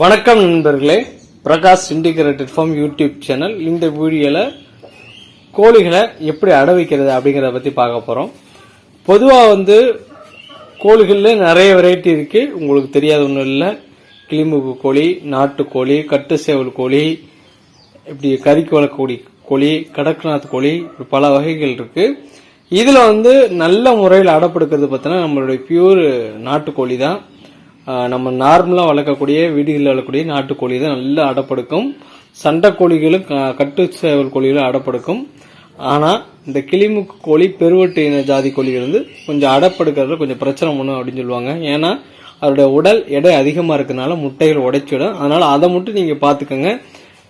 வணக்கம் நண்பர்களே. Prakash integrated farm YouTube channel இந்த வீடியோவில் கோழிகளை எப்படி அடை வைக்கிறது அப்படிங்கிறத பற்றி பார்க்க போகிறோம் பொதுவாக வந்து கோழிகளில் நிறைய வெரைட்டி இருக்குது உங்களுக்கு தெரியாத ஒன்றும் இல்லை. கிளிமுகு கோழி நாட்டுக்கோழி கட்டு சேவல் கோழி இப்படி கறிக்கு வளர்க்கக்கூடிய கோழி கடக்நாத் கோழி பல வகைகள் இருக்குது இதில் வந்து நல்ல முறையில் அடப்படுக்கிறது பார்த்தோன்னா நம்மளுடைய பியூர் நாட்டுக்கோழி தான் நம்ம நார்மலாக வளர்க்கக்கூடிய வீடுகளில் வளர்க்கக்கூடிய நாட்டுக்கோழி தான் நல்லா அடப்படுக்கும் சண்டை கோழிகளும் க- கட்டு சேவல் கோழிகளும் அடப்படுக்கும் ஆனால் இந்த கிளிமுக்கு கோழி பெருவட்டு இன ஜாதி கோழிகள் வந்து கொஞ்சம் அடப்படுக்கிறதுல கொஞ்சம் பிரச்சனை பண்ணும் அப்படின்னு சொல்லுவாங்க. ஏன்னா அதோட உடல் எடை அதிகமாக இருக்கிறதுனால முட்டைகள் உடைச்சிடும். அதனால் அதை மட்டும் நீங்கள் பார்த்துக்கோங்க.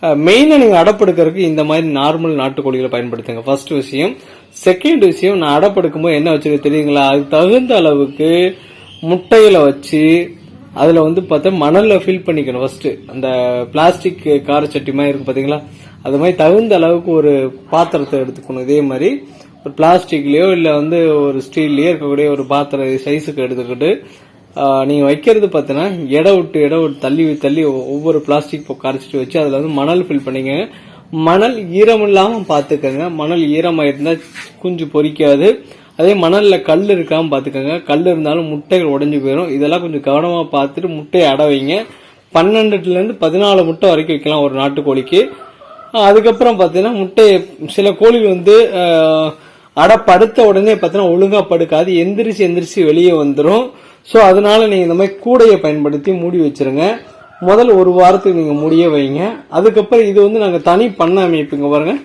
மெயினாக நீங்கள் அடப்படுக்கிறதுக்கு இந்த மாதிரி நார்மல் நாட்டுக்கோழிகளை பயன்படுத்துங்க. ஃபர்ஸ்ட் விஷயம். செகண்ட் விஷயம் நான் அடப்படுக்கும்போது என்ன வச்சுருக்கு தெரியுங்களா? அதுக்கு தகுந்த அளவுக்கு முட்டைகளை வச்சு அதில் வந்து பார்த்தா மணலில் ஃபில் பண்ணிக்கணும் ஃபஸ்ட்டு அந்த பிளாஸ்டிக் கார சட்டி மாதிரி இருக்கும் பார்த்தீங்களா அது மாதிரி தகுந்த அளவுக்கு ஒரு பாத்திரத்தை எடுத்துக்கணும். இதே மாதிரி ஒரு பிளாஸ்டிக்லேயோ இல்லை வந்து ஒரு ஸ்டீல்லையோ இருக்கக்கூடிய ஒரு பாத்திர சைஸுக்கு எடுத்துக்கிட்டு நீங்கள் வைக்கிறது பார்த்தீங்கன்னா இட விட்டு இட விட்டு தள்ளி தள்ளி ஒவ்வொரு பிளாஸ்டிக் கரைச்சிட்டு வச்சு அதில் வந்து மணல் ஃபில் பண்ணிங்க. மணல் ஈரம் இல்லாமல் பாத்துக்கங்க. மணல் ஈரமாயிருந்தால் குஞ்சு பொரிக்காது அதே மணலில் கல் இருக்காமல் பார்த்துக்கோங்க கல் இருந்தாலும் முட்டைகள் உடஞ்சி போயிடும் இதெல்லாம் கொஞ்சம் கவனமாக பார்த்துட்டு முட்டையை அட வைங்க. பன்னெண்டுலேருந்து பதினாலு முட்டை வரைக்கும் வைக்கலாம் ஒரு நாட்டுக்கோழிக்கு. அதுக்கப்புறம் பார்த்தீங்கன்னா முட்டையை சில கோழிகள் வந்து அட அடை படுத்த உடனே பார்த்தீங்கன்னா ஒழுங்கா படுக்காது. எந்திரிச்சு எந்திரிச்சு வெளியே வந்துடும் ஸோ அதனால நீங்கள் இந்த மாதிரி கூடையை பயன்படுத்தி மூடி வச்சுருங்க. முதல் ஒரு வாரத்துக்கு நீங்கள் மூடியே வைங்க. அதுக்கப்புறம் இது வந்து நாங்கள் தனி பண்ண அமைப்புங்க பாருங்கள்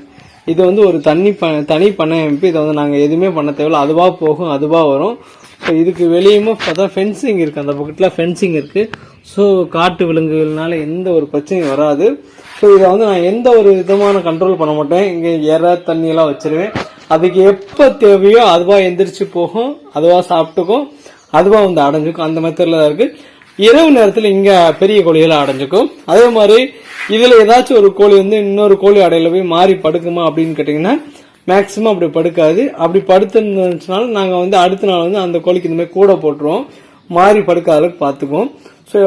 இது வந்து ஒரு தண்ணி ப தனி பண்ணை அமைப்பு. இதை வந்து நாங்கள் எதுவுமே பண்ண தேவையில்ல. அதுவாக போகும் அதுவாக வரும். ஸோ இதுக்கு வெளியுமே பார்த்தா ஃபென்சிங் இருக்குது அந்த பக்கத்தில் ஃபென்சிங் இருக்குது ஸோ காட்டு விலங்குகள்னால எந்த ஒரு பிரச்சனையும் வராது. ஸோ இதை வந்து நான் எந்த ஒரு விதமான கண்ட்ரோல் பண்ண மாட்டேன். இங்கே எற தண்ணியெல்லாம் வச்சிருவேன். அதுக்கு எப்போ தேவையோ அதுவாக எந்திரிச்சு போகும். அதுவாக சாப்பிட்டுக்கும். அதுவாக வந்து அடைஞ்சுக்கும். அந்த மெத்தடில் தான் இருக்குது இரவு நேரத்தில் இங்க பெரிய கோழிகளை அடைஞ்சுக்கும் அதே மாதிரி இதுல ஏதாச்சும் ஒரு கோழி வந்து இன்னொரு கோழி அடையில போய் மாறி படுக்குமா அப்படின்னு கேட்டீங்கன்னா மேக்சிமம் அப்படி படுக்காது. அப்படி படுத்துருந்துச்சுனாலும் நாங்க வந்து அடுத்த நாள் வந்து அந்த கோழிக்கு இந்த கூட போட்டுருவோம். மாறி படுக்காத அளவுக்கு பார்த்துக்குவோம். ஸோ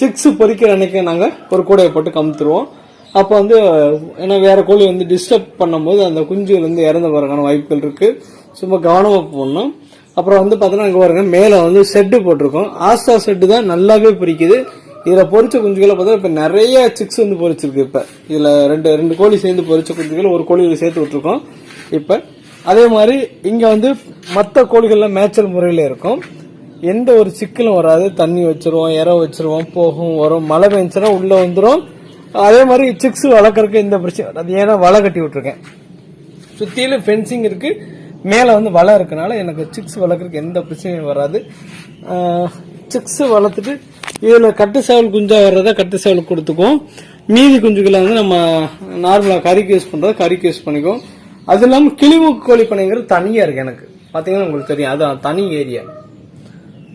சிக்ஸ் பொரிக்கிற அன்னைக்கு நாங்க ஒரு கூடையை போட்டு கமுத்துருவோம். அப்போ வந்து ஏன்னா வேற கோழி வந்து டிஸ்டர்ப் பண்ணும்போது அந்த குஞ்சுகள் வந்து இறந்து போறதுக்கான வாய்ப்புகள் இருக்கு. சும்மா கவனமாக போடணும். அப்புறம் வந்து பார்த்தோன்னா இங்கே பாருங்க மேலே வந்து செட்டு போட்டிருக்கோம். ஆஸ்தா செட்டு தான் நல்லாவே பிரிக்குது. இதில் பொறிச்ச குஞ்சுகளை பார்த்தா இப்போ நிறைய சிக்ஸ் வந்து பொரிச்சிருக்கு இப்போ. இதில் ரெண்டு ரெண்டு கோழி சேர்ந்து பொறிச்ச குஞ்சுகள் ஒரு கோழியில் சேர்த்து விட்ருக்கோம் இப்போ அதே மாதிரி இங்கே வந்து மற்ற கோழிகள்லாம் மேய்ச்சல் முறையில் இருக்கும். எந்த ஒரு சிக்கலும் வராது. தண்ணி வச்சிருவோம் இற வச்சிருவோம் போகும் வரும். மழை பெஞ்சுன்னா உள்ளே வந்துடும் அதே மாதிரி சிக்ஸ் வளர்க்குறதுக்கு எந்த பிரச்சனை வராது ஏன்னா வலை கட்டி விட்ருக்கேன் சுற்றிலும் ஃபென்சிங் இருக்குது மேலே வந்து வலை இருக்கனால எனக்கு சிக்ஸ் வளர்க்குறக்கு எந்த பிரச்சனையும் வராது. சிக்ஸ் வளர்த்துட்டு இதில் கட்டு சேவல் குஞ்சாக வர்றதை கட்டு சேவல் கொடுத்துக்கும் மீதி குஞ்சுகளை வந்து நம்ம நார்மலாக கறிக்கு யூஸ் பண்ணுறத கறிக்கு யூஸ் பண்ணிக்குவோம். அது இல்லாமல் கிளிமுக்கு கோழி பண்ணைங்கிறது தனியாக இருக்குது எனக்கு. பார்த்தீங்கன்னா உங்களுக்கு தெரியும். அது தனி ஏரியா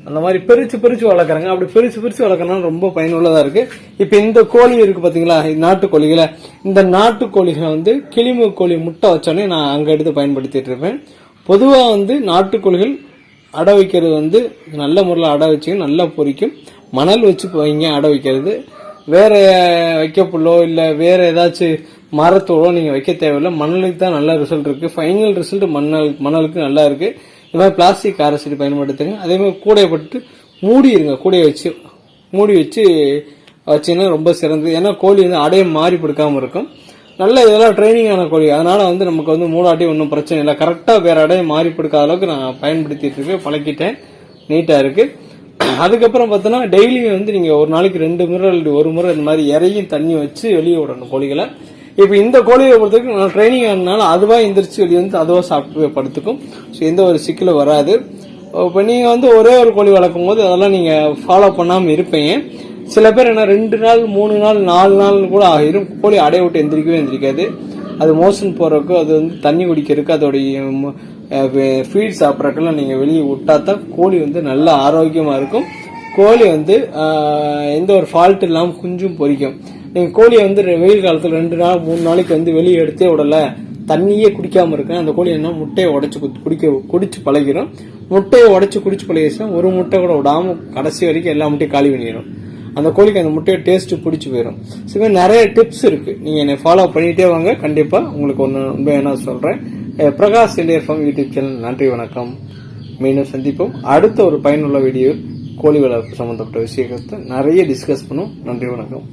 அந்த மாதிரி பிரிச்சு பிரிச்சு வளர்க்குறாங்க. அப்படி பிரிச்சு பிரிச்சு வளர்க்கறதுனால ரொம்ப பயனுள்ளதா இருக்கு. இப்போ இந்த கோழி இருக்கு பாத்தீங்களா? நாட்டுக்கோழிகளை. இந்த நாட்டுக்கோழிகளை வந்து கிளிமு கோழி முட்டை வச்சோடனே நான் அங்கே எடுத்து பயன்படுத்திட்டு இருப்பேன். பொதுவாக வந்து நாட்டுக்கோழிகள் அடை வைக்கிறது வந்து நல்ல முறையில் அடை வச்சு நல்லா பொறிக்கும். மணல் வச்சு வைங்க அடை வைக்கிறது. வேற வைக்கப்புள்ளோ இல்லை வேறு வேற ஏதாச்சும் மரத்தோடோ நீங்கள் வைக்க தேவையில்லை. மணலுக்கு தான் நல்ல ரிசல்ட் இருக்கு. ஃபைனல் ரிசல்ட் மணல் மணலுக்கு நல்லா இருக்குது இந்த மாதிரி பிளாஸ்டிக் காரசடி பயன்படுத்துங்க அதே மாதிரி கூடையை போட்டு மூடிடுங்க கூடையை வச்சு மூடி வச்சு வச்சீங்கன்னா ரொம்ப சிறந்தது. ஏன்னா கோழி வந்து அடைய மாறி பிடிக்காமல் இருக்கும். நல்ல இதெல்லாம் ட்ரைனிங் ஆன கோழி. அதனால வந்து நமக்கு வந்து மூடாட்டி ஒன்றும் பிரச்சனை இல்லை. கரெக்டாக வேற அடையும் மாறி பிடிக்காத அளவுக்கு நான் பயன்படுத்திட்டு இருக்கேன். பழக்கிட்டேன். நீட்டாக இருக்குது அதுக்கப்புறம் பார்த்தோன்னா டெய்லியும் வந்து நீங்கள் ஒரு நாளைக்கு ரெண்டு முறை அல்லது ஒரு முறை இந்த மாதிரி இறையும் தண்ணி வச்சு வெளியே விடணும் கோழிகளை. இப்போ இந்த கோழியை பொறுத்தவரைக்கும் நான் ட்ரைனிங் ஆனால அதுவா எந்திரிச்சு வெளியே வந்து அதுவா சாப்பிட்டு படுத்துக்கும். ஸோ எந்த ஒரு சிக்கலும் வராது. இப்போ நீங்க வந்து ஒரே ஒரு கோழி வளர்க்கும் போது அதெல்லாம் நீங்க ஃபாலோ பண்ணாம இருப்பீங்க. சில பேர் என்ன ரெண்டு நாள் மூணு நாள் நாலு நாள் கூட ஆகிரும். கோழி அடைய விட்டு எந்திரிக்கவே எந்திரிக்காது. அது மோஷன் போறதுக்கு அது வந்து தண்ணி குடிக்கிறதுக்கு அதோடைய ஃபீட் சாப்பிட்றக்கெல்லாம் நீங்க வெளியே விட்டா தான் கோழி வந்து நல்லா ஆரோக்கியமா இருக்கும். கோழி வந்து எந்த ஒரு ஃபால்ட் இல்லாமல் குஞ்சும் பொரிக்கும் நீங்கள் கோழியை வந்து வெயில் காலத்தில் ரெண்டு நாள் மூணு நாளைக்கு வந்து வெளியே எடுத்தே விடலை. தண்ணியே குடிக்காமல் இருக்கேன். அந்த கோழி என்ன முட்டையை உடச்சி குடிக்க குடிச்சு பழகிரும். முட்டையை உடச்சி குடிச்சு பழகிடுச்சுன்னா ஒரு முட்டை கூட விடாமல் கடைசி வரைக்கும் எல்லா முட்டையும் காலி பண்ணிடும் அந்த கோழிக்கு அந்த முட்டையை டேஸ்ட்டு பிடிச்சி போயிடும் ஸோ மாதிரி நிறைய டிப்ஸ் இருக்குது நீங்கள் என்னை ஃபாலோ பண்ணிகிட்டே வாங்க. கண்டிப்பாக உங்களுக்கு ஒன்று உண்மையாக நான் சொல்கிறேன் Prakash integrated farm YouTube channel நன்றி வணக்கம். மீண்டும் சந்திப்போம். அடுத்த ஒரு பயனுள்ள வீடியோ கோழி வளர்ப்பு சம்மந்தப்பட்ட விஷயத்தை நிறைய டிஸ்கஸ் பண்ணும் நன்றி வணக்கம்.